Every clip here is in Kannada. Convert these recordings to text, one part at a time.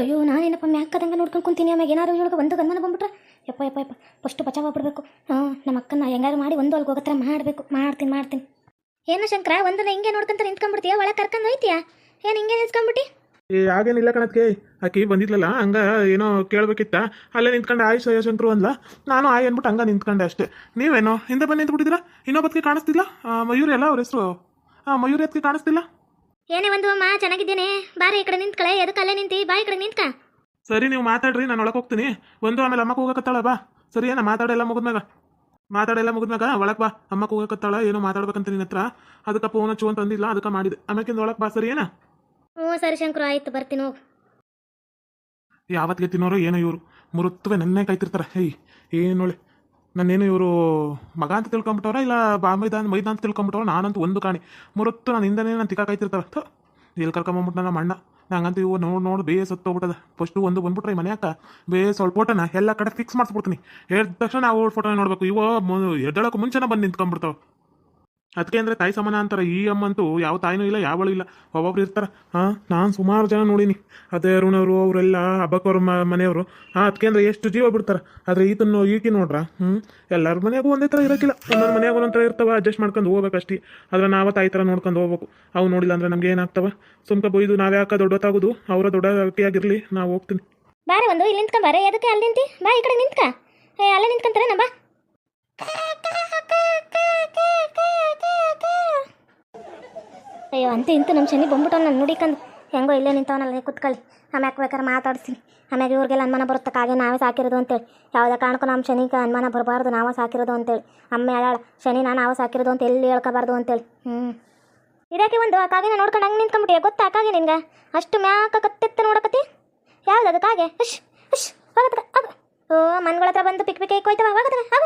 ಅಯ್ಯೋ, ನಾನೇನಪ್ಪ ಮ್ಯಾಕದಂಗ ನೋಡ್ಕೊಂಡು ಕುಂತೀನಿ, ಆಮ್ಯಾಗ ಏನಾರು ಇವಾಗ ಒಂದು ಗಮನ ಬಂದ್ಬಿಟ್ರೆ? ಯಪ್ಪ ಯಪ್ಪ ಯಪ್ಪ, ಫಸ್ಟ್ ಬಿಡಬೇಕು ಹಾಂ, ನಮ್ಮ ಅಕ್ಕನ ಹೆಂಗಾರು ಮಾಡಿ ಒಂದು ಅಲ್ಗೆ ಹೋಗತ್ರ ಮಾಡಬೇಕು. ಮಾಡ್ತೀನಿ ಮಾಡ್ತೀನಿ. ಏನು ಶಂಕರ ಒಂದನ್ನ ಹಿಂಗೆ ನೋಡ್ಕೊಂತ ನಿಂತ್ಕೊಂಡ್ಬಿಡ್ತೀಯ? ಒಳಗೆ ಕರ್ಕೊಂಡು ಹೋಯ್ತೀಯಾ? ಏನು ಹಿಂಗೆ ಏ ಆಗೇನಿಲ್ಲ ಕಣತ್ಕೆ ಆಕಿ ಬಂದಿದ್ಲಲ್ಲ, ಹಂಗ ಏನೋ ಕೇಳ್ಬೇಕಿತ್ತ. ಅಲ್ಲೇ ನಿಂತ್ಕೊಂಡೆ, ಆಯ್ ಶಂಕರು ಅಂದ್ಲ. ನಾನು ಆಯ್ ಅಂದ್ಬಿಟ್ಟು ಹಂಗ ನಿಂತ್ಕೊಂಡೆ ಅಷ್ಟೇ. ನೀವೇನೋ, ಹಿಂದೆ ಬಂದು ನಿಂತ್ಬಿಟ್ಟಿದ್ದೀರಾ? ಇನ್ನೊಬ್ಬತ್ತಿಗೆ ಕಾಣಿಸ್ತಿಲ್ಲ ಮಯೂರಿ ಅಲ್ಲ ಅವ್ರ ಹೆಸರು? ಹಾಂ ಮಯೂರಿ ಅದಕ್ಕೆ ಕಾಣಿಸ್ತಿಲ್ಲ? ಏನೇ ಒಂದು ಅಮ್ಮ ಚೆನ್ನಾಗಿದ್ದೇನೆ. ಬಾರಿ ಈ ಕಡೆ ನಿಂತ್ಕಳೆ ಎದಕ್ಕೆ ಅಲ್ಲೇ ನಿಂತಿ? ಬಾ ಈ ಕಡೆ ನಿಂತ್ಕ. ಸರಿ ನೀವು ಮಾತಾಡ್ರಿ ನಾನು ಒಳಗೆ ಹೋಗ್ತೀನಿ. ಒಂದು ಆಮೇಲೆ ಅಮ್ಮಕ್ಕೆ ಹೋಗಕತ್ತಾಳ ಬಾ. ಸರಿ ಏನ ಮಾತಾಡೆಲ್ಲ ಮುಗಿದ್ಮ್ಯಾಗ? ಮಾತಾಡೆಲ್ಲ ಮುಗಿದ್ಮ್ಯಾಗ? ಒಳಗೆ ಬಾ. ಅಮ್ಮಕ್ಕೆ ಹೋಗಕತ್ತಾಳ ಏನೋ ಮಾತಾಡ್ಬೇಕಂತ ನಿನ್ನ ಹತ್ರ. ಅದಕ್ಕೆ ಫೋನ್ ಹಚ್ಚು ಅಂತ ಅಂದಿಲ್ಲ ಅದಕ್ಕೆ ಮಾಡಿದೆ. ಆಮೇಲೆ ಒಳಗೆ ಬಾ ಸರಿ ಏನ? ಹ್ಞೂ ಸರಿ ಶಂಕರು ಆಯ್ತು ಬರ್ತೀನಿ ಹೋಗು. ಯಾವತ್ತಿಗೆ ತಿನ್ನೋರು ಏನೋ ಇವರು. ಮುರುತ್ವೆ ನೆನ್ನೆ ಕಾಯ್ತಿರ್ತಾರೆ. ಹೇಯ್ ಏನು ನೋಡಿ ನಾನೇನು ಇವರು ಮಗ ಅಂತ ತಿಳ್ಕೊಂಬಿಟ್ಟವ್ರ ಇಲ್ಲ ಬಾ ಮೈದ ಅಂತ ತಿಳ್ಕೊಂಬಿಟ್ಟವ್ರ? ನಾನಂತೂ ಒಂದು ಕಾಣಿ. ಮುರತ್ತು ನಾನು ಹಿಂದನೇ ನಾನು ತಿಕ್ಕ ಕಾಯ್ತಿರ್ತಾರೆ. ಥು ಎಲ್ಲಿ ಕರ್ಕೊಂಬಂದ್ಬಿಟ್ಟು ನಮ್ಮ ಅಣ್ಣ? ನಂಗಂತೂ ಇವು ನೋಡಿ ನೋಡಿ ಬೇಸ್ ಹೋಗ್ಬಿಟ್ಟದ ಫಸ್ಟು ಒಂದು ಬಂದ್ಬಿಟ್ರೆ ಈ ಮನೆಯಾಕ ಬೇಸ್ ಸ್ವಲ್ಪ ಫೋಟೋನ ಎಲ್ಲ ಕಡೆ ಫಿಕ್ಸ್ ಮಾಡಿಸ್ಬಿಡ್ತೀನಿ. ಹೇಳಿದ ತಕ್ಷಣ ನಾವು ಫೋಟೋನ ನೋಡಬೇಕು. ಇವ ಎದ್ದಳಕ್ಕೆ ಮುಂಚೆನೇ ಬಂದು ನಿಂತ್ಕೊಂಡ್ಬಿಡ್ತಾವೆ. ಅದಕ್ಕೆ ಅಂದ್ರೆ ತಾಯಿ ಸಮಾನ ಅಂತಾರೆ, ಈ ಅಮ್ಮಂತೂ ಯಾವ ತಾಯಿನೂ ಇಲ್ಲ, ಯಾವಳು ಇಲ್ಲ. ಒಬ್ಬೊಬ್ರು ಇರ್ತಾರೆ, ಹಾ, ನಾನು ಸುಮಾರು ಜನ ನೋಡೀನಿ, ಅದೇ ಅರುಣವರು ಅವರೆಲ್ಲ ಹಬ್ಬಕ್ಕವ್ರ ಮನೆಯವರು. ಹಾ ಅದಕ್ಕೆ ಅಂದರೆ ಎಷ್ಟು ಜೀವ ಬಿಡ್ತಾರೆ. ಆದ್ರೆ ಈತನ್ನು ಈಕಿ ನೋಡ್ರ? ಹ್ಞೂ ಎಲ್ಲರ ಮನೆಯಾಗೂ ಒಂದೇ ಥರ ಇರೋಕ್ಕಿಲ್ಲ ಒಂದೊಂದು ಮನೆಯಾಗ ಒಂದೊಂದು ಥರ ಇರ್ತಾವೆ ಅಡ್ಜಸ್ಟ್ ಮಾಡ್ಕೊಂಡು ಹೋಗ್ಬೇಕಷ್ಟೇ. ಆದ್ರೆ ನಾವು ತಾಯಿ ಥರ ನೋಡ್ಕೊಂಡು ಹೋಗ್ಬೇಕು. ಅವು ನೋಡಿಲ್ಲ ಅಂದ್ರೆ ನಮ್ಗೆ ಏನಾಗ್ತವೆ? ಸುಮ್ಕ ಬೊಯ್ದು ನಾವೇ ದೊಡ್ಡ ದೊಡ್ಡತಾಗೋದು? ಅವರ ದೊಡ್ಡ ಆಗಿರಲಿ ನಾವು ಹೋಗ್ತೀನಿ. ಬಾರೆ ಒಂದು, ಇಲ್ಲಿ ನಿಂತ್ಕೊಂಬಾರೆ ಅದಕ್ಕೆ ಅಲ್ಲಿ ನಿಂತಿ? ಬಾ, ಈ ಕಡೆ ನಿಂತ್ಕ. ಅಲ್ಲೇ ನಿಂತ್ಕೊಂತಾರೆ ನಾ ಬಾ. ಅಯ್ಯೋ, ಅಂತ ಇಂತ ನಮ್ಮ ಶನಿ ಬಂದ್ಬಿಟ್ಟು ನಾನು ನೋಡಿಕಂದು ಹೆಂಗೋ ಇಲ್ಲೇ ನಿಂತವನಲ್ಲ, ಕುತ್ಕೊಳ್ಳಿ. ಆಮ್ಯಾಕ ಬೇಕಾದ್ರೆ ಮಾತಾಡ್ತೀನಿ ಆಮ್ಯಾಗ ಇವ್ರಿಗೆಲ್ಲ ಅನುಮಾನ ಬರುತ್ತೆ, ಕಾಗೆ ನಾವೇ ಸಾಕಿರೋದು ಅಂತೇಳಿ. ಯಾವುದೇ ಕಾರಣಕ್ಕೂ ನಮ್ಮ ಶನಿಗೆ ಅನುಮಾನ ಬರಬಾರ್ದು, ನಾವೇ ಸಾಕಿರೋದು ಅಂತೇಳಿ. ಅಮ್ಮ ಹೇಳಾಳ ಶನಿ ನಾನು ನಾವೇ ಸಾಕಿರೋದು ಅಂತ ಎಲ್ಲಿ ಹೇಳ್ಕೋಬಾರ್ದು ಅಂತೇಳಿ. ಹ್ಞೂ ಇದಕ್ಕೆ ಒಂದು ಆ ಕಾಗೆನ ನೋಡ್ಕೊಂಡು ಹಂಗೆ ನಿಂತ್ಕೊಂಬಿಟ್ಟಿಯ ಗೊತ್ತಾ ಕಾಗೆ ನಿನ್ಗೆ? ಅಷ್ಟು ಮ್ಯಾಕ ಕತ್ತೆತ್ತ ನೋಡಕತ್ತಿ? ಯಾವ್ದು ಅದು ಕಾಗೆ? ಅಶ್ ಅಶ್ ಹೋಗತ್ತ ಓ ಮನ್ಗಳ ಹತ್ರ ಬಂದು ಪಿಕ್ ಪಿಕ್ ಹೋಯ್ತವ ಹೋಗತ್ಗ ಆಗ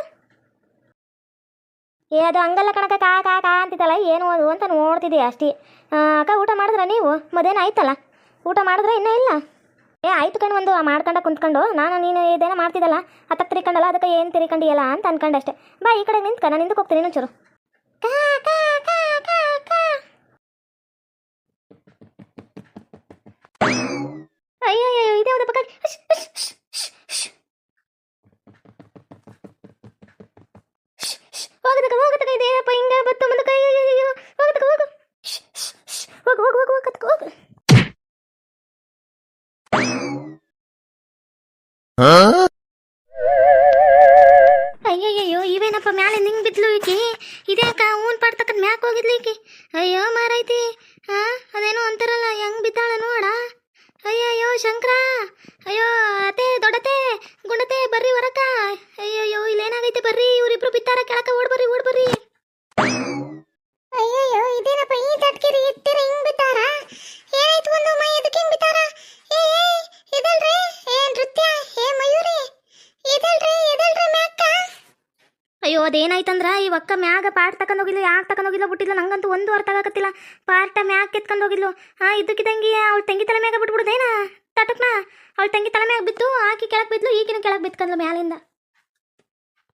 ಏ, ಅದು ಹಂಗಲ್ಲ ಕಣಕ ಕಾ ಕಾ ಕಾ ಅಂತಿದ್ದಲ್ಲ, ಏನು ಅದು ಅಂತ ನೋಡ್ತಿದ್ದೆ ಅಷ್ಟೇ. ಅಕ್ಕ, ಊಟ ಮಾಡಿದ್ರ ನೀವು? ಮದೇನ ಆಯ್ತಲ್ಲ? ಊಟ ಮಾಡಿದ್ರೆ ಇನ್ನೂ ಇಲ್ಲ? ಏ, ಆಯ್ತು ಕಣ್ ಒಂದು, ಮಾಡ್ಕೊಂಡ ಕುಂತ್ಕೊಂಡು. ನಾನು, ನೀನು ಇದೇನೋ ಮಾಡ್ತಿದ್ದಲ್ಲ ಹತ್ತಕ್ಕೆ ತಿರ್ಕೊಂಡಲ್ಲ ಅದಕ್ಕೆ ಏನು ತಿರ್ಕೊಂಡಿಯಲ್ಲ ಅಂತ ಅನ್ಕೊಂಡೆ ಅಷ್ಟೇ. ಬಾ, ಈ ಕಡೆ ನಿಂತ್ಕ, ನಾನು ಹಿಂದಕ್ಕೆ ಹೋಗ್ತೀನಿ ಇನ್ನೊಂಚೂರು. ಅಯ್ಯೋ ಅಯ್ಯೋ ಇದೇ ಪಕ್ಕ ಹೋಗದಕ್ಕ ಹೋಗದಕ್ಕ ಇದೇನಪ್ಪ ಹಿಂಗ ಬತ್ತು ಮುಂದಕ್ಕೆ ಅಯ್ಯೋ ಅಯ್ಯೋ ಹೋಗದಕ್ಕ ಹೋಗು ಶ್ಶ್, ಶ್ಶ್, ಶ್ಶ್. ಹೋಗು ಹೋಗು ಹೋಗು ಹೋಗದಕ್ಕ ಹೋಗು ಅಯ್ಯಯ್ಯೋ ಇವೇನಪ್ಪ ಮ್ಯಾಲೆ ನಿಂಗ್ ಬಿದ್ಲು ಈಕಿ? ಇದ್ಯಾಕ ಊನ್ ಪಾಡ್ತಕ್ಕಂತ ಮ್ಯಾಕ್ ಹೋಗಿದ್ಲು ಈಕಿ? ಅಯ್ಯೋ ಮಾರೈತಿ ಹಾ ಅದೇನೋ ಅಂತಾರಲ್ಲ, ಹೆಂಗ್ ಬಿದ್ದಾಳ ನೋಡ. ಅಯ್ಯಯ್ಯೋ, ಶಂಕರ. ಅಯ್ಯೋ ಅತೆ ದೊಡ್ಡತೆ ಗುಂಡತೆ ಬರ್ರಿ ಹೊರಕ ಅಯ್ಯಯ್ಯೋ, ಇಲ್ಲೇನಾಗೈತೆ ಬರ್ರಿ. ಇವ್ರಿಬ್ರು ಬಿತ್ತಾರ ಕೆಳಕ, ಓಡ್ ಬರ್ರಿ ಓಡ್ ಬರ್ರಿ ಅಯ್ಯಯ್ಯೋ ಇದೇನಪ್ಪ ಈ ತಟ್ಕಿರಿ ಇತ್ತಿರ ಹಿಂಗ್ ಬಿತ್ತಾರ ಏನಾಯ್ತು ಒಂದು ಮೈ ಎದಕ್ಕೆ ಹಿಂಗ್ ಬಿತ್ತಾರ ಏ ಏ ಇದಲ್ರಿ ಏ ನೃತ್ಯ ಏ ಮಯೂರಿ ಇದಲ್ರಿ ಇದಲ್ರಿ ಮ್ಯಾಕ್ಕ ಅಯ್ಯೋ ಅದೇನಾಯ್ತಂದ್ರ, ಈ ಒಕ್ಕ ಮ್ಯಾಗ ಪಾರ್ಟ್ ತಕೊಂಡ್ ಹೋಗಿಲ್ಲ ಯಾಕೆ ತಕೊಂಡ್ ಹೋಗಿಲ್ಲ ಬಿಟ್ಟಿಲ್ಲ ನಂಗಂತೂ ಒಂದು ಅರ್ಥ ಆಗಕತ್ತಿಲ್ಲ. ಪಾರ್ಟ ಮ್ಯಾಗ ಎತ್ಕೊಂಡ್ ಹೋಗಿದ್ಲು. ಆ, ಇದ್ದಕ್ಕಿದ್ದಂಗೆ ಅವ್ಳ ತಂಗಿ ತಲೆ ಮ್ಯಾಗ ಬಿಟ್ಬಿಡ್ದೇನ? ತಟಕ್ನ ಅವ್ಳ ತಂಗಿ ತಲೆ ಮ್ಯಾಗ ಬಿತ್ತು ಆಕಿ ಕೆಳಕ್ ಬಿದ್ಲು ಈಗಿನ ಕೆಳಕ್ ಬಿತ್ಕಂದ್ಲು ಮ್ಯಾಲಿಂದ.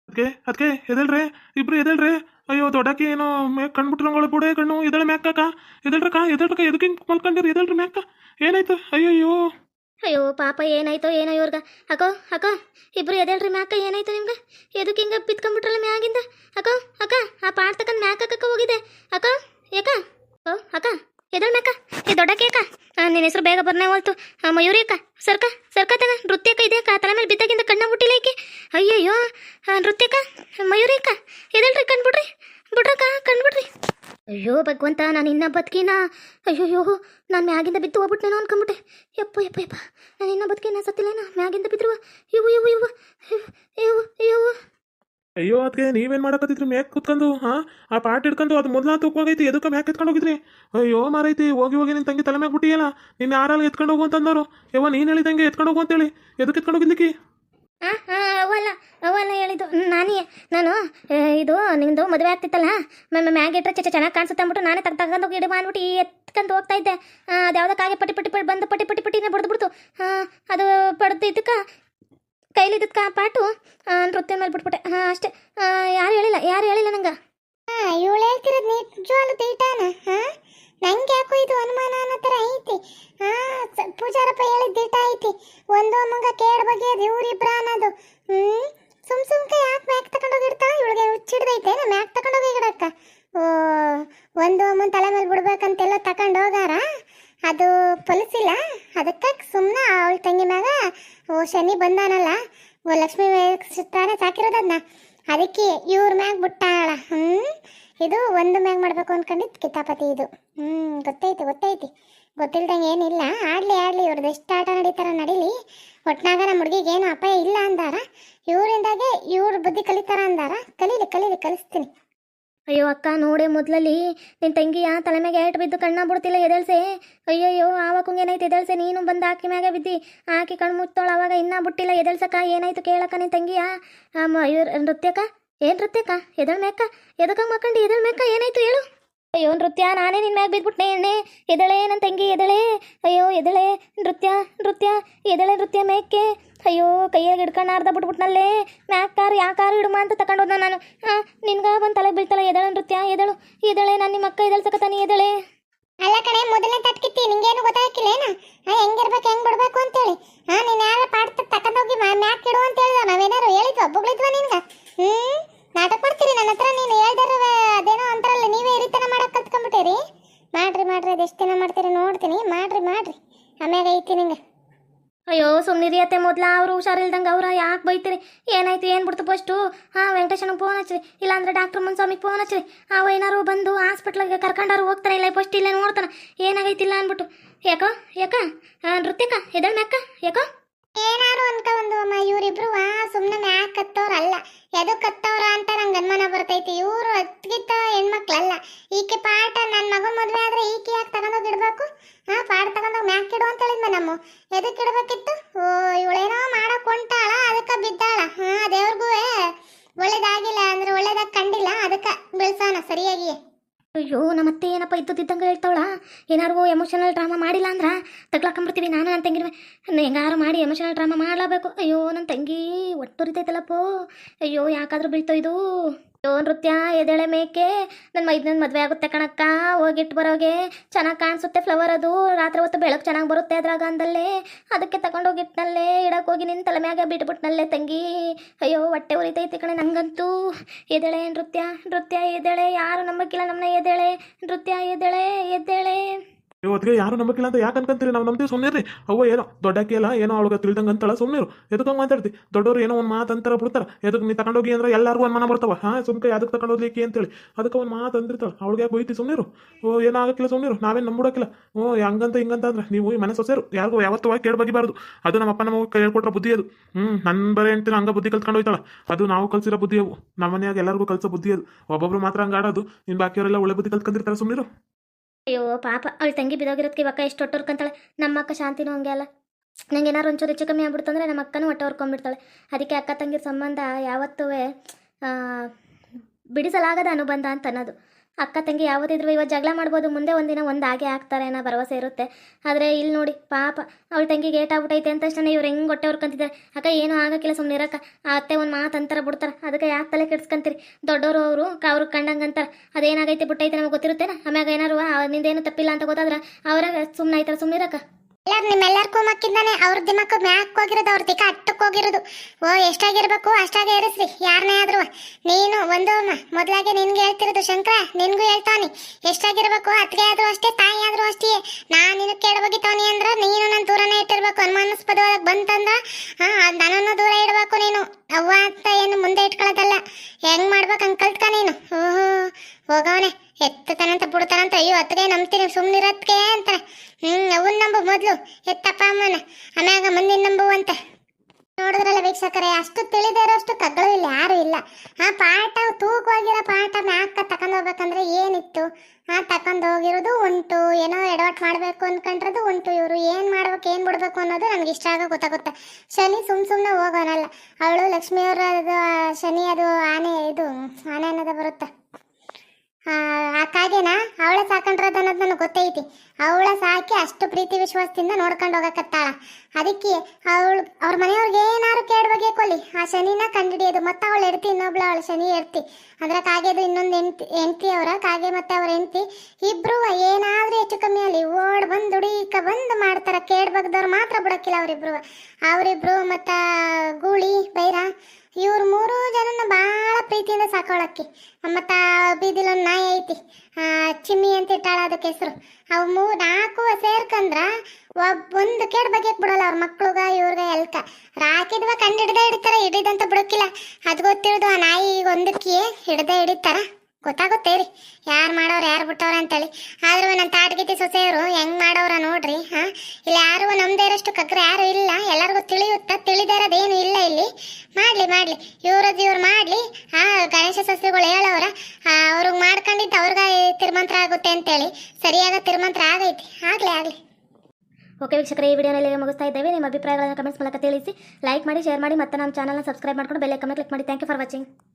ಅದಕ್ಕೆ ಅದಕ್ಕೆ ಎದಳ್ರಿ? ಇಬ್ರು ಎದಳ್ರಿ? ಅಯ್ಯೋ ದೊಡ್ಡಕ್ಕೆ ಏನೋ ಮ್ಯಾಕ್ ಕಣ್ಬಿಟ್ರಂಗಳ ಬುಡೆ, ಕಣ್ಣು ಎದಳ ಮ್ಯಾಕಕ್ಕ ಎದಳ್ರಕ್ಕ ಎದಳ್ರಕ್ಕ ಎದಕ್ಕೆ ಮಲ್ಕೊಂಡಿರಿ, ಎದಳ್ರಿ ಮ್ಯಾಕ ಏನಾಯ್ತು? ಅಯ್ಯಯ್ಯೋ. ಅಯ್ಯೋ, ಪಾಪ ಏನಾಯ್ತೋ ಏನೋ ಇವ್ರಿಗೆ. ಅಕೋ ಅಕ್ಕ ಇಬ್ರು ಎದೇಳ್ರಿ ಮ್ಯಾಕ, ಏನಾಯ್ತು ನಿಮ್ಗೆ? ಎದಕ್ಕೆ ಹಿಂಗೆ ಬಿತ್ಕೊಂಡ್ಬಿಟ್ರಲ್ಲ ಮ್ಯಾಗಿಂದ? ಅಕೋ ಅಕ್ಕ ಆ ಪಾಟ್ ತಕ್ಕ ಮ್ಯಾಕ ಅಕ್ಕ ಹೋಗಿದೆ ಅಕ್ಕ ಯಾಕ ಓ ಅಕ್ಕ ಎದಳ್ ಮ್ಯಾಕ? ಏ ದೊಡ್ಡ ಅಕ್ಕ ನಿನ್ನ ಹೆಸರು ಬೇಗ ಬರ್ನೇ ಹೋಲ್ತು. ಮಯೂರಿ ಅಕ್ಕ, ಸರ್ಕ ಸರ್ಕ ತಗ ನೃತ್ಯಕ್ಕ ಇದೆ ತಲೆ ಮೇಲೆ ಬಿದ್ದಾಗಿಂದ ಕಣ್ಣ ಮುಟ್ಟಿಲ್ಲ ಈಕೆ. ಅಯ್ಯಯ್ಯೋ ನೃತ್ಯಕ್ಕ ಮಯೂರಿ ಅಕ್ಕ, ಎದಳ್ರಿ ಕಣ್ಬಿಡ್ರಿ? ಬಿಡ್ರಕ್ಕ, ಕಣ್ಬಿಡ್ರಿ. ಅಯ್ಯೋ, ಭಗವಂತ, ನಾನು ಇನ್ನ ಬದುಕಿನ? ಅಯ್ಯೋಯ್ಯೋ, ನಾನು ಮ್ಯಾಗಿಂದ ಬಿದ್ದು ಹೋಗ್ಬಿಟ್ನೇನೋ ಅನ್ಕೊಂಬಿಟ್ಟೆ. ಯಪ್ಪ ಯಪ್ಪ ಯಪ್ಪ, ನಾನು ಇನ್ನ ಬದುಕಿನ ಸತ್ತಿಲ್ಲೇನ? ಮ್ಯಾಗಿಂದ ಬಿದ್ರು ಇವು ಇವು ಇವು ಇವು ಇವು ಅಯ್ಯೋ ಅದಕ್ಕೆ ನೀವೇನು ಮಾಡಕತ್ತಿದ್ರಿ? ಮ್ಯಾಕ್ ಕುತ್ಕೊಂಡು, ಹಾಂ? ಆ ಪಾಟ್ ಹಿಡ್ಕೊಂಡು ಅದು ಮೊದಲ ತೂಕೋಗೈತಿ ಎದಕ್ಕೆ ಮ್ಯಾಕ್ ಎತ್ಕೊಂಡು ಹೋಗಿದ್ರಿ? ಅಯ್ಯೋ, ಮಾರೈತಿ, ಹೋಗಿ ಹೋಗಿ ನಿನ್ನ ತಂಗಿ ತಲೆ ಮ್ಯಾಗ ಬಿಟ್ಟಿಯಲ್ಲ ನಿನ್ನ ಯಾರಲ್ಲಿ ಎತ್ಕೊಂಡು ಹೋಗು ಅಂತಂದವರು. ಯವ್ವ, ನೀನು ಹೇಳಿದಂಗೆ ಎತ್ಕೊಂಡು ಹೋಗು ಅಂತೇಳಿ. ಎದಕ್ಕೆ ಎತ್ಕೊಂಡು ಹೋಗಿದ್ಲಿಕ್ಕಿ ಆ, ಹಾಂ ಅವಲ್ಲ ಅವಲ್ಲ ಹೇಳಿದ್ದು. ನಾನೇ ನಾನು ಇದು ನಿಮ್ಮದು ಮದುವೆ ಆಗ್ತಿತ್ತಲ್ಲ? ಮ್ಯಾಮ್ ಮ್ಯಾಗ ಇಟ್ರೆ ಚೆನ್ನಾಗಿ ಕಾಣಿಸುತ್ತೆ ಅಂದ್ಬಿಟ್ಟು ನಾನೇ ತಗ್ ತಗೊಂಡು ಹೋಗಿ ಇಡಿ ಮಾಡ್ಬಿಟ್ಟು ಈ ಎತ್ಕೊಂಡು ಹೋಗ್ತಾ ಇದ್ದೆ. ಆ, ಅದು ಯಾವುದಕ್ಕಾಗಿ ಪಟಿ ಪಟಿ ಪಟಿ ಬಂದು ಪಟಿ ಪಟಿ ಪಟಿನೇ ಬಡ್ದು ಬಿಡ್ತು. ಆ, ಅದು ಪಡೆದಿದ್ದಕ್ಕೆ ಕೈಲಿದ್ದಕ್ಕ ಪಾಟು ನೃತ್ಯ ಮೇಲೆ ಬಿಟ್ಬಿಟ್ಟೆ. ಹಾಂ ಅಷ್ಟೇ. ಯಾರು ಹೇಳಿಲ್ಲ ಯಾರು ಹೇಳಿಲ್ಲ ನಂಗೆ? ಇವಳು ಹೇಳ್ತಿರೋದು ನಿಜವಾಗ್ಲೂ ತೀಟಾನ ಹಾ? ನಂಗೆ ಯಾಕೋ ಇದು ಅನುಮಾನ ಅನ್ನೋ ಥರ ಐತಿ. ಹಾ ಪೂಜಾರಪ್ಪ ಹೇಳಿದ ದಿಟ ಐತಿ. ಒಂದು ಅಮ್ಮಂಗ ಕೇಳ ಬಗ್ಗೆ ಇವ್ರಿಬ್ರ ಅನ್ನೋದು. ಹ್ಮ್? ಸುಮ್ ಸುಮ್ಕೆ ಯಾಕೆ ಮ್ಯಾಕ್ ತಗೊಂಡೋಗಿರ್ತಾಳ ಇವಳಿಗೆ ಹುಚ್ಚಿಡ್ದೈತೆ. ಮ್ಯಾಕ್ ತಗೊಂಡೋಗಿ ಗಿಡಕ್ಕ ಓ, ಒಂದು ಅಮ್ಮನ ತಲೆ ಮೇಲೆ ಬಿಡ್ಬೇಕಂತೆಲ್ಲ ತಗೊಂಡು ಹೋಗಾರ? ಅದು ಪೊಲಸಿಲ್ಲ ಅದಕ್ಕೆ ಸುಮ್ಮನೆ ಅವಳ ತಂಗಿ ಮ್ಯಾಗ, ಓ, ಶನಿ ಬಂದಾನಲ್ಲ. ಓ, ಲಕ್ಷ್ಮೀ ಸುತ್ತಾನೆ ಸಾಕಿರೋದನ್ನ ಅದಕ್ಕೆ ಇವ್ರ ಮ್ಯಾಗ ಬಿಟ್ಟಾಳ. ಹ್ಮ್? ಇದು ಒಂದು ಮ್ಯಾಗ ಮಾಡ್ಬೇಕು ಅನ್ಕೊಂಡಿದ್ ಕಿತಾಪತಿ ಇದು. ಹ್ಮ್ ಗೊತ್ತೈತಿ ಗೊತ್ತೈತಿ ಗೊತ್ತಿಲ್ದಂಗೆ ಏನಿಲ್ಲ. ಆಡ್ಲಿ ಆಡ್ಲಿ ಇವ್ರದ್ದು ಎಷ್ಟು ಆಟ ನಡೀತಾರ ನಡೀಲಿ. ಒಟ್ನಾಗ ನಮ್ಮ ಹುಡುಗಿಗೆ ಏನು ಅಪಾಯ ಇಲ್ಲ ಅಂದಾರ. ಇವರಿಂದಾಗೆ ಇವ್ರ ಬುದ್ಧಿ ಕಲಿತಾರ ಅಂದಾರ. ಕಲೀಲಿ ಕಲೀಲಿ, ಕಲಿಸ್ತೀನಿ. ಅಯ್ಯೋ ಅಕ್ಕ, ನೋಡೆ ಮೊದ್ಲಲ್ಲಿ ನಿನ್ನ ತಂಗಿಯ ತಲೆ ಮ್ಯಾಗೆ ಏಟ್ ಬಿದ್ದು ಕಣ್ಣ ಬಿಡ್ತಿಲ್ಲ ಎದಳ್ಸೆ ಅಯ್ಯಯ್ಯೋ ಏನಾಯ್ತು ಎದಳ್ಸೆ ನೀನು ಬಂದು ಆಕಿ ಮ್ಯಾಗೆ ಬಿದ್ದಿ. ಆಕಿ ಕಣ್ಣು ಮುಚ್ತಾಳ ಅವಾಗ ಇನ್ನೂ ಬಿಟ್ಟಿಲ್ಲ ಎದಳ್ಸಕ್ಕ ಏನಾಯ್ತು ಕೇಳಕ್ಕ ನಿನ್ನ ತಂಗಿಯ? ಇವ್ರ ನೃತ್ಯಕ್ಕ? ಏನು ನೃತ್ಯಕ್ಕ? ಎದಳ್ ಮೇಕ? ಎದಕ್ಕ ಮಕ್ಕಂಡು ಎದಳ್ ಮೇಕ? ಏನಾಯ್ತು ಹೇಳು. ಅಯ್ಯೋ, ನೃತ್ಯ ನಾನೇ ನಿನ್ನ ಮ್ಯಾಗ ಬಿದ್ಬಿಟ್ನೆ ಎಣ್ಣೆ ಎದಳೆ ನನ್ನ ತಂಗಿ, ಎದಳೆ? ಅಯ್ಯೋ, ಎದಳೆ ನೃತ್ಯ ನೃತ್ಯ, ಎದಳೆ ನೃತ್ಯ ಮೇಕೆ? ಅಯ್ಯೋ ಕೈಯಾಗ ಹಿಡ್ಕೊಂಡು ಅರ್ಧ ಬಿಟ್ಬಿಟ್ನಲ್ಲೇ. ಮ್ಯಾಕ್ ಕಾರ್, ಯಾ ಕಾರು ಇಡುಮ ಅಂತ ತಗೊಂಡೋದ್ನ ನಾನು. ನಿನ್ಗ ಬಂದು ತಲೆ ಬೀಳ್ತಲ್ಲ, ಎದಳ ನೃತ್ಯ, ಎದಳು? ಎದಳೆ ನಾನು ನಿಮ್ಮ ಅಕ್ಕ, ಎದಳ್ ಅಲ್ಲ ಕಣೆ ಮೊದಲನೇ ತಟ್ಕಿತ್ತಿ ನಿಂಗೇನು ಗೊತ್ತಾಗಿಲ್ಲೇನ ಹಾ ಹೆಂಗಿರ್ಬೇಕು ಹೆಂಗ್ ಬಿಡ್ಬೇಕು ಅಂತೇಳಿ ಹಾ ನೀನ್ ಯಾರ ಪಾಠ ತಕೊಂಡೋಗಿ ಮ್ಯಾಕ್ ಇಡು ಅಂತ ಹೇಳಿದ ನಾವೇನಾರು ಹೇಳಿದ್ವ ಬೊಗಳಿದ್ವ ನಿನ್ಗ ಹ್ಮ್ ನಾಟಕ ಮಾಡ್ತೀರಿ ನನ್ನ ಹತ್ರ ನೀನು ಹೇಳ್ದಾರ ಅದೇನೋ ಅಂತಾರಲ್ಲ ನೀವೇ ಹಿರಿತನ ಮಾಡಕ್ ಕಲ್ತ್ಕೊಂಡ್ಬಿಟ್ಟಿರಿ ಮಾಡ್ರಿ ಮಾಡ್ರಿ ಅದೆಷ್ಟು ದಿನ ನೋಡ್ತೀನಿ ಮಾಡ್ರಿ ಮಾಡ್ರಿ. ಆಮ್ಯಾಗ ಐತಿ ನಿಂಗೆ. ಅಯ್ಯೋ ಸುಮ್ಮನಿರಿ ಅತ್ತೆ ಮೊದ್ಲ ಅವ್ರು ಹುಷಾರಿಲ್ದಂಗೆ ಅವ್ರ ಯಾಕೆ ಬೈತೀರಿ? ಏನಾಯ್ತು ಏನು ಬಿಡ್ತು ಫಸ್ಟು ಹಾಂ ವೆಂಕಟೇಶನಿಗೆ ಫೋನ್ ಹಚ್ಚಿರಿ. ಇಲ್ಲಾಂದ್ರೆ ಡಾಕ್ಟರ್ ಮುನ್ಸ್ವಾಮಿಗೆ ಫೋನ್ ಹಚ್ಚಿರಿ. ಅವ ಏನಾರು ಬಂದು ಹಾಸ್ಪಿಟ್ಲಿಗೆ ಕರ್ಕೊಂಡಾರು ಹೋಗ್ತಾರೆ ಇಲ್ಲ ಫಸ್ಟ್ ಇಲ್ಲೇ ನೋಡ್ತಾನೆ. ಏನಾಗೈತಿಲ್ಲ ಅಂದ್ಬಿಟ್ಟು. ಯಾಕೋ ಯಾಕ? ಆ, ನೃತ್ಯಕ್ಕ ಎದಳ್ ಮ್ಯಾಕ ಯಾಕೋ? ಏನಾರು ಅನ್ಕ ಒಂದು ಅಮ್ಮ ಇವ್ರಿಬ್ರು ವಾ ಸುಮ್ನೆ ಮ್ಯಾಕ್ ಕತ್ತವ್ರಲ್ಲ ಎದು ಕತ್ತವ್ರ ಅಂತ ನಂಗೆ ಅನುಮಾನ ಬರ್ತೈತಿ ಇವ್ರು ಅತ್ಗಿತ್ತ ಹೆಣ್ಮಕ್ಳಲ್ಲ ಈಕೆ ಪಾಠ ನನ್ನ ಮಗನ ಮದ್ವೆ ಆದ್ರೆ ಈಕೆ ಯಾಕೆ ತಗೊಂಡೋಗಿ ಇಡ್ಬೇಕು ಹಾ ಪಾಠ ತಗೊಂಡೋಗಿ ಮ್ಯಾಕ್ ಇಡು ಅಂತ ಹೇಳಿದ್ಮ ನಮ್ಮ ಎದಕ್ಕೆ ಇಡ್ಬೇಕಿತ್ತು ಓ ಇವಳೇನೋ ಮಾಡಕ್ ಹೊಂಟಾಳ ಅದಕ್ಕೆ ಬಿದ್ದಾಳ ಹಾ ದೇವ್ರಿಗೂ ಒಳ್ಳೇದಾಗಿಲ್ಲ ಅಂದ್ರೆ ಒಳ್ಳೇದಾಗ ಕಂಡಿಲ್ಲ ಅದಕ್ಕೆ ಬೆಳ್ಸಾನ ಸರಿಯಾಗಿ. ಅಯ್ಯೋ, ನಮ್ಮ ಅತ್ತೆ ಏನಪ್ಪ ಇದ್ದುದಿದ್ದಂಗೆ ಹೇಳ್ತಾವಳ? ಏನಾರು ಎಮೋಷನಲ್ ಡ್ರಾಮಾ ಮಾಡಿಲ್ಲ ಅಂದ್ರೆ ತಗ್ಲಾಕೊಂಬಿಡ್ತೀವಿ ನಾನು, ನನ್ನ ತಂಗಿನ ಹೆಂಗಾರು ಮಾಡಿ ಎಮೋಷನಲ್ ಡ್ರಾಮಾ ಮಾಡಲೇಬೇಕು ಅಯ್ಯೋ ನನ್ನ ತಂಗಿ ಒಟ್ಟುರಿತೈತಲ್ಲಪ್ಪೋ. ಅಯ್ಯೋ, ಯಾಕಾದ್ರೂ ಬೀಳ್ತೋ ಇದು? ಅಯ್ಯೋ ನೃತ್ಯ ಎದೆಳೆ ಮೇಕೆ ನನ್ನ ಮೈದನ ಮದುವೆ ಆಗುತ್ತೆ ಕಣಕ್ಕ. ಹೋಗಿಟ್ಟು ಬರೋಗೆ ಚೆನ್ನಾಗಿ ಕಾಣಿಸುತ್ತೆ ಫ್ಲವರ್ ಅದು. ರಾತ್ರಿ ಹೊತ್ತು ಬೆಳಕು ಚೆನ್ನಾಗಿ ಬರುತ್ತೆ ಅದ್ರಾಗ ಅಂದಲ್ಲೇ. ಅದಕ್ಕೆ ತಗೊಂಡೋಗಿಟ್ನಲ್ಲೇ ಇಡಕ್ಕೆ ಹೋಗಿ ನಿನ್ನ ತಲೆ ಮ್ಯಾಗ ಬಿಟ್ಬಿಟ್ನಲ್ಲೇ ತಂಗಿ. ಅಯ್ಯೋ, ಹೊಟ್ಟೆ ಉರಿತೈತಿ ಕಣೆ ನಂಗಂತೂ. ಎದೆಳೆ ನೃತ್ಯ ನೃತ್ಯ ಎದೆಳೆ. ಯಾರು ನಂಬಕ್ಕಿಲ್ಲ ನಮ್ಮನ್ನ ಎದೆಳೆ. ನೃತ್ಯ ಎದೆಳೆ ಎದ್ದೇಳೆ ಇವತ್ತಿಗೆ ಯಾರು ನಂಬಕ್ಕಿಲ್ಲ ಅಂತ ಯಾಕೆ ಅನ್ಕಂತೀರಿ? ನಾವು ನಂಬ್ತೀವಿ ಸುಮ್ಮನೆ ಅವ್ವ ಏನೋ ದೊಡ್ಡಕ್ಕೆಲ್ಲ ಏನೋ ಅವಳಿಗೆ ತಿಳಿದಂಗೆ ಅಂತಳ ಸುಮ್ಮನಿರು ಎದಕ್ಕೆ ಮಾತಾಡ್ತಿ. ದೊಡ್ಡವರು ಏನೋ ಒಂದು ಮಾತು ಅಂತಾರ ಬಿಡ್ತಾರ. ಎದಕ್ಕೆ ನೀ ತಗೊಂಡೋಗಿ ಅಂದ್ರೆ ಎಲ್ಲರಿಗೂ ಒಂದು ಮನ ಬರ್ತಾವ. ಹಾಂ ಸುಮ್ಕೆ ಅದಕ್ಕೆ ತಗೊಂಡೋಗ್ಲಿಕ್ಕೆ ಅಂತೇಳಿ. ಅದಕ್ಕೆ ಒಂದು ಮಾತು ಅಂದಿರ್ತಾಳೆ. ಅವಳಿಗೆ ಯಾಕೆ ಹೋಯ್ತಿ? ಸುಮ್ಮನಿರು ಓ, ಏನೋ ಆಗಕ್ಕಿಲ್ಲ ಸುಮ್ಮನಿರು ನಾವೇನು ಓ, ಹಂಗಂತ ಹಿಂಗಂತ ಅಂದ್ರೆ ನೀವು ಈ ಮನೆ ಸೊಸೆರು ಯಾರಿಗೂ ಯಾವತ್ತೂ ಹೋಗಿ ಕೇಳಿ ಬಗಿಬಾರ್ದು ಅದು ನಮ್ಮ ಅಪ್ಪ ನಮ್ಮ ಹೇಳ್ಕೊಟ್ರ ಬುದ್ಧಿ ಅದು. ಹ್ಞೂ ನನ್ನ ಬರೀ ಹೇಳ್ತೀನಿ ಹಂಗ ಬುದ್ಧಿ ಕಲ್ತ್ಕೊಂಡು ಹೋಯ್ತಾಳ. ಅದು ನಾವು ಕಲ್ಸಿರೋ ಬುದ್ಧಿ ಅವು. ನಮ್ಮ ಮನೆಯಾಗ ಎಲ್ಲರಿಗೂ ಕಲ್ಸೋ ಬುದ್ಧಿ ಅದು. ಒಬ್ಬೊಬ್ರು ಮಾತ್ರ ಹಂಗೆ ಆಡೋದು. ಇನ್ನು ಬಾಕಿಯವರೆಲ್ಲ ಒಳ್ಳೆ ಬುದ್ಧಿ ಕಲ್ತ್ಕೊಂಡಿರ್ತಾರೆ. ಸುಮ್ಮನಿರು ಅಯ್ಯೋ, ಪಾಪ. ಅವಳ ತಂಗಿ ಬಿದೋಗಿರೋದಕ್ಕೆ ಇವಕ್ಕ ಎಷ್ಟು ಹೊಟ್ಟೆ ನಮ್ಮ ಅಕ್ಕ ಶಾಂತಿನೂ ಹಂಗೆ ಅಲ್ಲ. ನಂಗೆ ಏನಾರು ಒಂಚೂರು ಹೆಚ್ಚು ಕಮ್ಮಿ ಆಗ್ಬಿಡ್ತಂದ್ರೆ ನಮ್ಮ ಅಕ್ಕನೂ ಹೊಟ್ಟೆ ಹೊರ್ಕೊಂಡ್ಬಿಡ್ತಾಳೆ ಅದಕ್ಕೆ ಅಕ್ಕ ತಂಗಿರ ಸಂಬಂಧ ಯಾವತ್ತೂ ಬಿಡಿಸಲಾಗದ ಅನುಬಂಧ ಅಂತ ಅನ್ನೋದು ಅಕ್ಕ ತಂಗಿ ಯಾವತ್ತಿದ್ರು ಇವಾಗ ಜಗಳ ಮಾಡ್ಬೋದು, ಮುಂದೆ ಒಂದಿನ ಒಂದು ಹಾಗೆ ಆಗ್ತಾರೆ ಅನ್ನೋ ಭರವಸೆ ಇರುತ್ತೆ. ಆದರೆ ಇಲ್ಲಿ ನೋಡಿ, ಪಾಪ ಅವಳ ತಂಗಿಗೆ ಏಟ್ ಆಗ್ಬಿಟ್ಟೈತೆ ಅಂತ ತಕ್ಷಣ ಇವ್ರು ಹೆಂಗೆ ಹೊಟ್ಟೆ ಹೊರ್ಕೊಂತಿದ್ದಾರೆ. ಅಕ್ಕ ಏನೂ ಆಗೋಕ್ಕಿಲ್ಲ ಸುಮ್ಮನೆ ಇರಕ್ಕ, ಆ ಅತ್ತೆ ಒಂದು ಮಾತು ಅಂತಾರ ಬಿಡ್ತಾರೆ. ಅದಕ್ಕೆ ಯಾಕೆ ತಲೆ ಕೆಡ್ಸ್ಕೊಂತೀರಿ? ದೊಡ್ಡವರು ಅವರು ಅವ್ರಿಗೆ ಕಂಡಂಗೆ ಅಂತಾರೆ. ಅದೇನಾಗೈತೆ ಬಿಟ್ಟೈತೆ ನಮಗೆ ಗೊತ್ತಿರುತ್ತೆ ಆಮ್ಯಾಗ ಏನಾರು ನಿಂದೇನು ತಪ್ಪಿಲ್ಲ ಅಂತ ಗೊತ್ತಾದ್ರೆ ಅವರಾಗ ಸುಮ್ಮನೆ ಆಯ್ತಾರೆ. ಸುಮ್ಮನೆ ಇರಕ್ಕ. ಎಲ್ಲಾರು ನಿಮ್ಮೆಲ್ಲರಿಗೂ ಮಕ್ಕಿಂದಾನೆ ಅವ್ರ ದಿಮಕ್ಕ ಮ್ಯಾಕ್ ಹೋಗಿರೋದು ಅವ್ರ ದಿಕ್ಕ ಅಟ್ಟಕ್ಕೆ ಹೋಗಿರೋದು. ಓ, ಎಷ್ಟಾಗಿರ್ಬೇಕು ಅಷ್ಟಾಗೆ ಇರಿಸ್ರಿ ಯಾರನೇ ಆದ್ರೂ. ನೀನು ಒಂದು ಮೊದಲಾಗೆ ನಿನಗೆ ಹೇಳ್ತಿರೋದು ಶಂಕರ, ನಿನ್ಗೂ ಹೇಳ್ತಾನೆ. ಎಷ್ಟಾಗಿರ್ಬೇಕು ಅತ್ತಿಗೆ ಆದ್ರೂ ಅಷ್ಟೇ, ತಾಯಿ ಆದ್ರೂ ಅಷ್ಟೇ ನಾನು ನಿನಗೆ ಕೇಳಬೋಗಿತ್ತವನಿ ಅಂದ್ರೆ ನೀನು ನನ್ನ ದೂರನೇ ಇಟ್ಟಿರ್ಬೇಕು. ಬಂತಂದ್ರ, ಹಾ, ನನ್ನನ್ನು ದೂರ ಇಡಬೇಕು ನೀನು. ಅವ್ವ ಅಂತ ಏನು ಮುಂದೆ ಇಟ್ಕೊಳ್ಳೋದಲ್ಲ. ಹೆಂಗ್ ಮಾಡ್ಬೇಕು ಅಂಕಲ್ತ್ಕ ಕಲ್ತ್ಕ ನೀನು? ಹ್ಞೂ ಹೋಗವನೆ. ಎತ್ತತಾನಂತ ಬಿಡ್ತಾನಂತ, ಅಯ್ಯೋ, ಅತ್ತಗೆ ನಂಬ್ತೀನಿ ಸುಮ್ಮನಿರತ್ಗೆ ಅಂತ ಹ್ಞೂ ಅವನ್ ನಂಬು ಮೊದಲು, ಎತ್ತಪ್ಪ ಅಮ್ಮನ, ಆಮ್ಯಾಗ ಮುಂದಿನ ನಂಬು ಅಂತ ನೋಡಿದ್ರಲ್ಲ ವೀಕ್ಷಕರೇ, ಅಷ್ಟು ತಿಳಿದೇ ಇರೋಷ್ಟು ಕಗ್ಗಳು ಇಲ್ಲ ಯಾರು ಇಲ್ಲ. ಆ ಪಾಠ ತೂಕವಾಗಿರೋ ಪಾಠ ಮ್ಯಾಕ ತಕೊಂಡ್ ಹೋಗ್ಬೇಕಂದ್ರೆ ಏನಿತ್ತು? ಆ ತಕೊಂಡ್ ಹೋಗಿರೋದು ಉಂಟು, ಏನೋ ಎಡವಟ್ ಮಾಡ್ಬೇಕು ಅನ್ಕೊಂಡ್ರದು ಉಂಟು ಇವರು. ಏನು ಮಾಡ್ಬೇಕು, ಏನು ಬಿಡ್ಬೇಕು ಅನ್ನೋದು ನಮ್ಗೆ ಇಷ್ಟ ಆಗ ಗೊತ್ತಾಗುತ್ತೆ. ಶನಿ ಸುಮ್ ಸುಮ್ಮನೆ ಹೋಗೋನಲ್ಲ, ಅವಳು ಲಕ್ಷ್ಮಿಯವರ ಶನಿ ಅದು ಆನೆ, ಇದು, ಆನೆ ಅನ್ನೋದು ಬರುತ್ತೆ. ಆ ಕಾಗೆನ ಅವಳೆ ಸಾಕೊಂಡ್ರದ ಅನ್ನೋದು ನನಗೆ ಗೊತ್ತೈತಿ. ಅವಳ ಸಾಕಿ ಅಷ್ಟು ಪ್ರೀತಿ ವಿಶ್ವಾಸದಿಂದ ನೋಡ್ಕೊಂಡು ಹೋಗಕತ್ತಾಳ. ಅದಕ್ಕೆ ಅವಳು, ಅವ್ರ ಮನೆಯವ್ರಿಗೆ ಏನಾರು ಬಗ್ಗೆ ಕೊಲಿ ಆ ಶನಿನ ಕಂಡಿಡಿಯೋದು. ಮತ್ತೆ ಅವಳು ಎಡ್ತಿ ಇನ್ನೊಬ್ಳು ಅವಳು ಶನಿ ಎಡ್ತಿ ಅಂದ್ರೆ ಕಾಗೆದು ಇನ್ನೊಂದು ಹೆಂಡ್ತಿ ಹೆಂಡ್ತಿ ಅವರ, ಕಾಗೆ ಮತ್ತೆ ಅವ್ರ ಹೆಂಡ್ತಿ. ಇಬ್ರು ಏನಾದ್ರೂ ಹೆಚ್ಚು ಕಮ್ಮಿ ಅಲ್ಲಿ ಓಡ್ ಬಂದು ಹುಡುಕ ಬಂದು ಮಾಡ್ತಾರ. ಕೇಡ್ ಬಗ್ದವ್ರು ಮಾತ್ರ ಬಿಡಕ್ಕಿಲ್ಲ ಅವರಿಬ್ರು. ಅವರಿಬ್ರು ಮತ್ತ ಗೂಳಿ, ಬೈರ ಇವ್ರು ಮೂರು ಜನನ ಭಾಳ ಪ್ರೀತಿಯಿಂದ ಸಾಕೊಳ್ಳಕ್ಕೆ ಮತ್ತ ಬೀದಿಲೊಂದು ನಾಯಿ ಐತಿ. ಚಿಮ್ಮಿ ಅಂತ ಇಟ್ಟಾಳ ಅದಕ್ಕೆ ಹೆಸರು. ಅವು ಮೂ ನಾಲ್ಕು ಸೇರ್ಕಂದ್ರ ಒಬ್ಬ ಒಂದು ಕೇಡ್ ಬಗ್ಗೆ ಬಿಡಲ್ಲ ಅವ್ರ ಮಕ್ಳುಗ, ಇವ್ರಿಗ ಎಲ್ಕ. ರಾಕಿದ್ವ ಕಂಡು ಹಿಡ್ದೇ ಹಿಡಿತಾರ, ಹಿಡಿದಂತ ಬಿಡಕ್ಕಿಲ್ಲ ಅದು ಗೊತ್ತಿಳ್ದು ಆ ನಾಯಿ ಒಂದಕ್ಕೆ ಹಿಡ್ದೇ ಹಿಡಿತಾರ. ಗೊತ್ತಾಗುತ್ತೇರಿ. ಯಾರು ಮಾಡೋರು ಯಾರು ಬಿಟ್ಟವ್ರ ಅಂತೇಳಿ. ಆದ್ರೂ ನನ್ನ ತಾಟಗಿತಿ ಸೊಸೆಯವರು ಹೆಂಗೆ ಮಾಡೋರ ನೋಡ್ರಿ, ಹಾಂ? ಇಲ್ಲಿ ಯಾರು ನಮ್ದೇ ಇರೋಷ್ಟು ಕಗ್ರ ಯಾರು ಇಲ್ಲ. ಎಲ್ಲರಿಗೂ ತಿಳಿಯುತ್ತ ತಿಳಿದಿರೋದೇನು ಇಲ್ಲ ಇಲ್ಲಿ. ಮಾಡಲಿ ಮಾಡಲಿ. ಇವ್ರದ್ದು ಇವ್ರು ಮಾಡಲಿ. ಆ, ಗಣೇಶ ಸಸ್ಯಗಳು ಹೇಳೋರ ಅವ್ರಿಗೆ ಮಾಡ್ಕೊಂಡಿದ್ದು ಅವ್ರಿಗೆ ತಿರುಮಂತ್ರ ಆಗುತ್ತೆ ಅಂತೇಳಿ. ಸರಿಯಾದ ತಿರುಮಂತ್ರ ಆಗೈತಿ. ಆಗಲಿ ಆಗಲಿ. ಓಕೆ ವೀಕ್ಷಕರೇ, ಈ ವಿಡಿಯೋನಲ್ಲಿ ಮುಗಿಸ್ತಾ ಇದ್ದೇವೆ. ನಿಮ್ಮ ಅಭಿಪ್ರಾಯಗಳನ್ನು ಕಮೆಂಟ್ಸ್ ಮೂಲಕ ತಿಳಿಸಿ. ಲೈಕ್ ಮಾಡಿ ಶೇರ್ ಮಾಡಿ, ಮತ್ತು ನಮ್ಮ ಚಾನಲ್ನ ಸಬ್ಸ್ಕ್ರೈಬ್ ಮಾಡ್ಕೊಂಡು ಬೆಲೆ ಕಮೆಂಟ್ ಕ್ಲಿಕ್ ಮಾಡಿ. Thank you for watching